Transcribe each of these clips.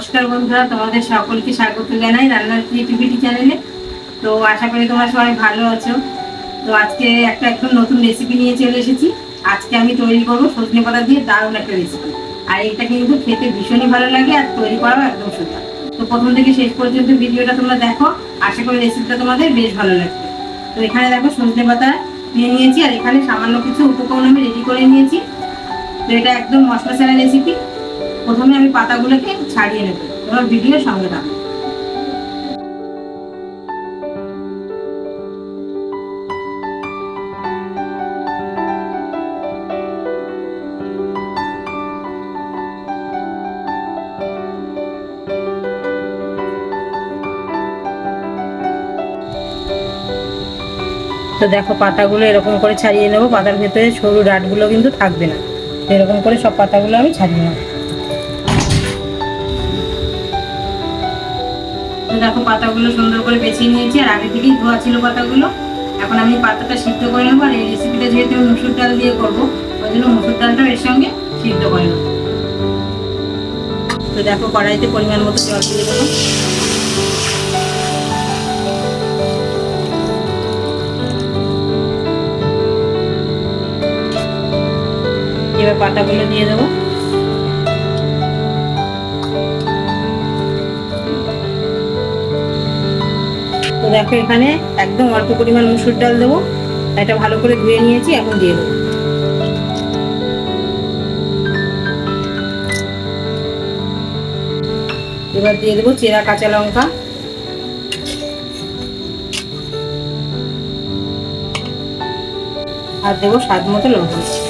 নমস্কার বন্ধুরা, তোমাদের সকলকে স্বাগত জানাই রান্নার ক্রিয়েটিভিটি চ্যানেলে তো আশা করি তোমরা সবাই ভালো আছো। তো আজকে একটা একদম নতুন রেসিপি নিয়ে চলে এসেছি। আজকে আমি তৈরি করব সজনে পাতা দিয়ে দারুণ একটা রেসিপি আর এটা কিন্তু খেতে ভীষণই ভালো লাগে আর তৈরি করাও একদম সোজা তো প্রথম থেকে শেষ পর্যন্ত ভিডিওটা তোমরা দেখো। আশা করি রেসিপিটা তোমাদের বেশ ভালো লাগবে। তো এখানে দেখো সজনে পাতা নিয়ে নিয়েছি আর এখানে সামান্য কিছু উপকরণ আমি রেডি করে নিয়েছি। তো এটা একদম মশলা ছাড়া রেসিপি প্রথমে আমি পাতাগুলোকে ছাড়িয়ে নেব। তোমার ভিডিও সঙ্গে থাকো তো দেখো, পাতাগুলো এরকম করে ছাড়িয়ে নেব। পাতার ভেতরে সরু ডাটগুলো কিন্তু থাকবে না। এরকম করে সব পাতাগুলো আমি ছাড়িয়ে নেব। দেখো পাতাগুলো সুন্দর করে বেছে নিয়েছি, আর আগে থেকেই ধোয়া ছিল পাতাগুলো। এখন আমি পাতাটা সিদ্ধ করে নেব, আর এই রেসিপিটা যেহেতু আমি মুসুর ডাল দিয়ে করব, ওই জন্য মুসুর ডালটাও এর সঙ্গে সিদ্ধ করে নেব। তো দেখো কড়াইতে পরিমাণ মতো জল দিয়ে দেবো। এবার পাতাগুলো দিয়ে দেবো। দেখো এখানে একদম অল্প পরিমাণ মুসুর ডাল দেবো। এটা ভালো করে ধুয়ে নিয়েছি, এখন দিয়ে দেবো। এবার দিয়ে দেবো চেরা কাঁচা লঙ্কা। আর দেবো স্বাদ মতো লবণ।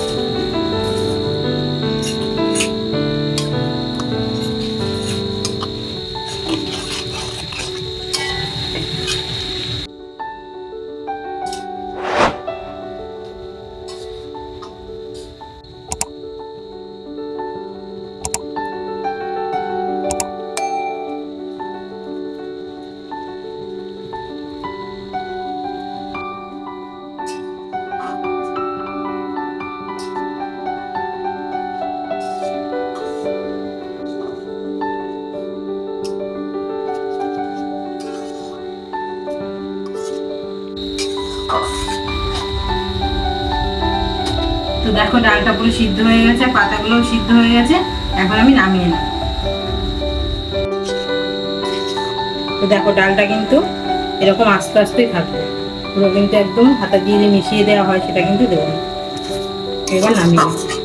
দেখো, ডালটা পুরো সিদ্ধ হয়ে গেছে পাতাগুলো সিদ্ধ হয়ে গেছে, এখন আমি নামিয়ে নেব। তো দেখো, ডালটা কিন্তু এরকম আস্তে আস্তেই থাকবে। পুরো কিন্তু একদম হাতা দিয়ে যে মিশিয়ে দেওয়া হয়, সেটা কিন্তু দেবো এবার নামিয়ে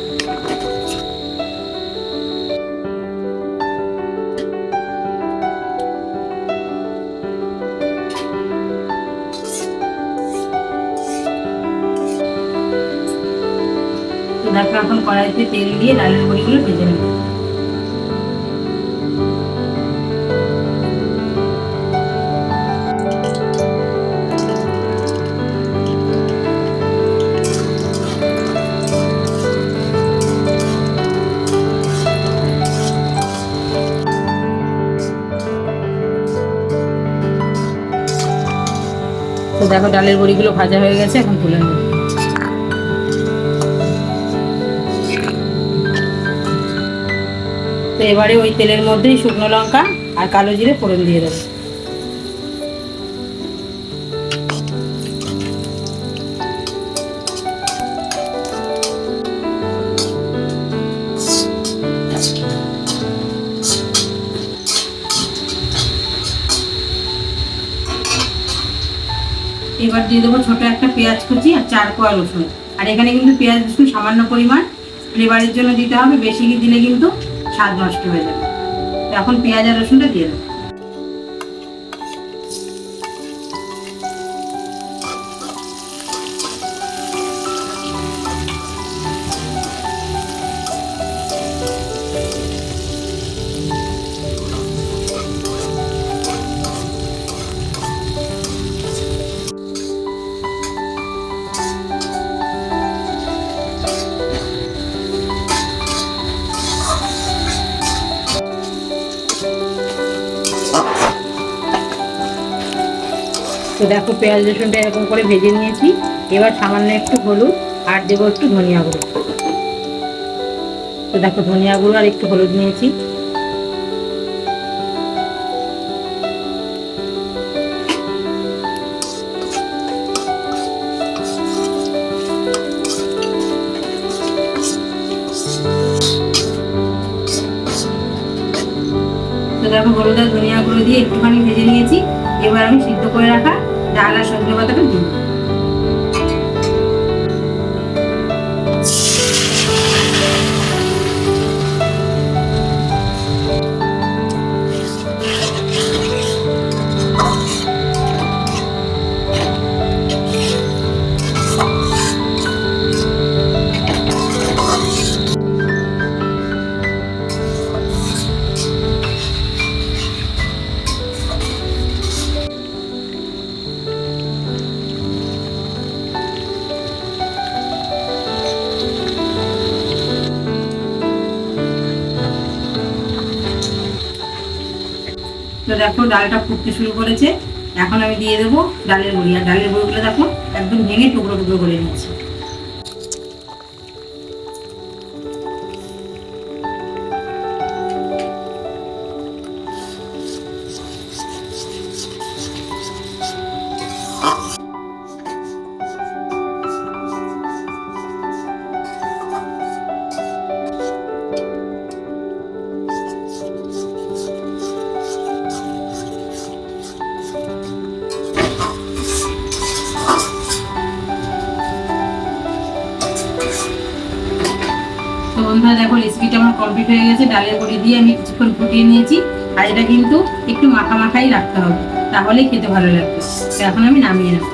দেখো এখন কড়াইতে তেল দিয়ে ডালের বড়িগুলো ভেজে নেব। তো দেখো ডালের বড়িগুলো ভাজা হয়ে গেছে, এখন তুলে নেব। তো এবারে ওই তেলের মধ্যেই শুকনো লঙ্কা আর কালো জিরে ফোড়ন দিয়ে দেবো। এবার দিয়ে দেবো ছোট একটা পেঁয়াজ কুচি আর চার কোয়া রসুন। আর এখানে কিন্তু পেঁয়াজ রসুন সামান্য পরিমাণ। ফ্লেভারের জন্য দিতে হবে বেশি দিলে কিন্তু স্বাদ নষ্ট হয়ে যাবে। এখন পেঁয়াজ আর রসুনটা দিয়ে দেবো। তো দেখো পেঁয়াজ রসুনটা এরকম করে ভেজে নিয়েছি। এবার সামান্য একটু হলুদ আর দেবো একটু ধনিয়া গুঁড়ো। তো দেখো ধনিয়া গুঁড়ো আর একটু হলুদ নিয়েছি। তো দেখো হলুদ আর ধনিয়া গুঁড়ো দিয়ে একটুখানি ভেজে নিয়েছি। এবার আমি সিদ্ধ করে রাখা ডাল আর সজনে পাতাটা দিই দেখো, ডালটা ফুটতে শুরু করেছে। এখন আমি দিয়ে দেবো ডালের বড়ি আর ডালের বড়িগুলো দেখো, একদম ভেঙে টুকরো টুকরো করে নিয়েছি। বন্ধুরা, দেখো রেসিপিটা আমার কমপ্লিট হয়ে গেছে। ডালের বড়ি দিয়ে আমি কিছুক্ষণ ফুটিয়ে নিয়েছি। আর এটা কিন্তু একটু মাখা মাখাই রাখতে হবে, তাহলেই খেতে ভালো লাগবে। এখন আমি নামিয়ে নেব।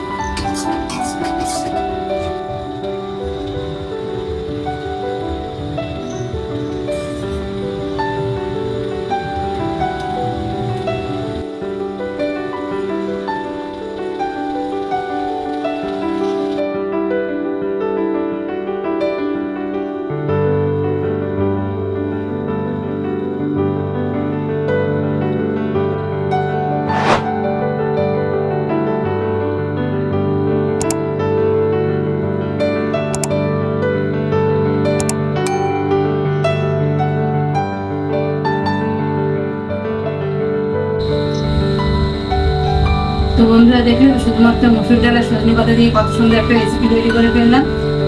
বন্ধুরা দেখলে শুধুমাত্র মসুর ডাল আর সজনে পাতা দিয়ে কত সুন্দর একটা রেসিপি তৈরি করে ফেললাম।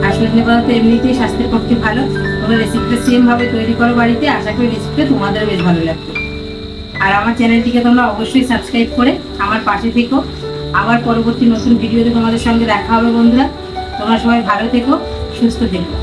আর সজনে পাতা তো এমনিতেই স্বাস্থ্যের পক্ষে ভালো। তোমরা রেসিপিটা সেম ভাবে তৈরি করো বাড়িতে। আশা করি রেসিপিটা তোমাদের বেশ ভালো লাগবে। আর আমার চ্যানেলটিকে তোমরা অবশ্যই সাবস্ক্রাইব করে আমার পাশে থেকো। আবার পরবর্তী নতুন ভিডিওতে তোমাদের সঙ্গে দেখা হবে বন্ধুরা। তোমরা সবাই ভালো থেকো, সুস্থ থেকো।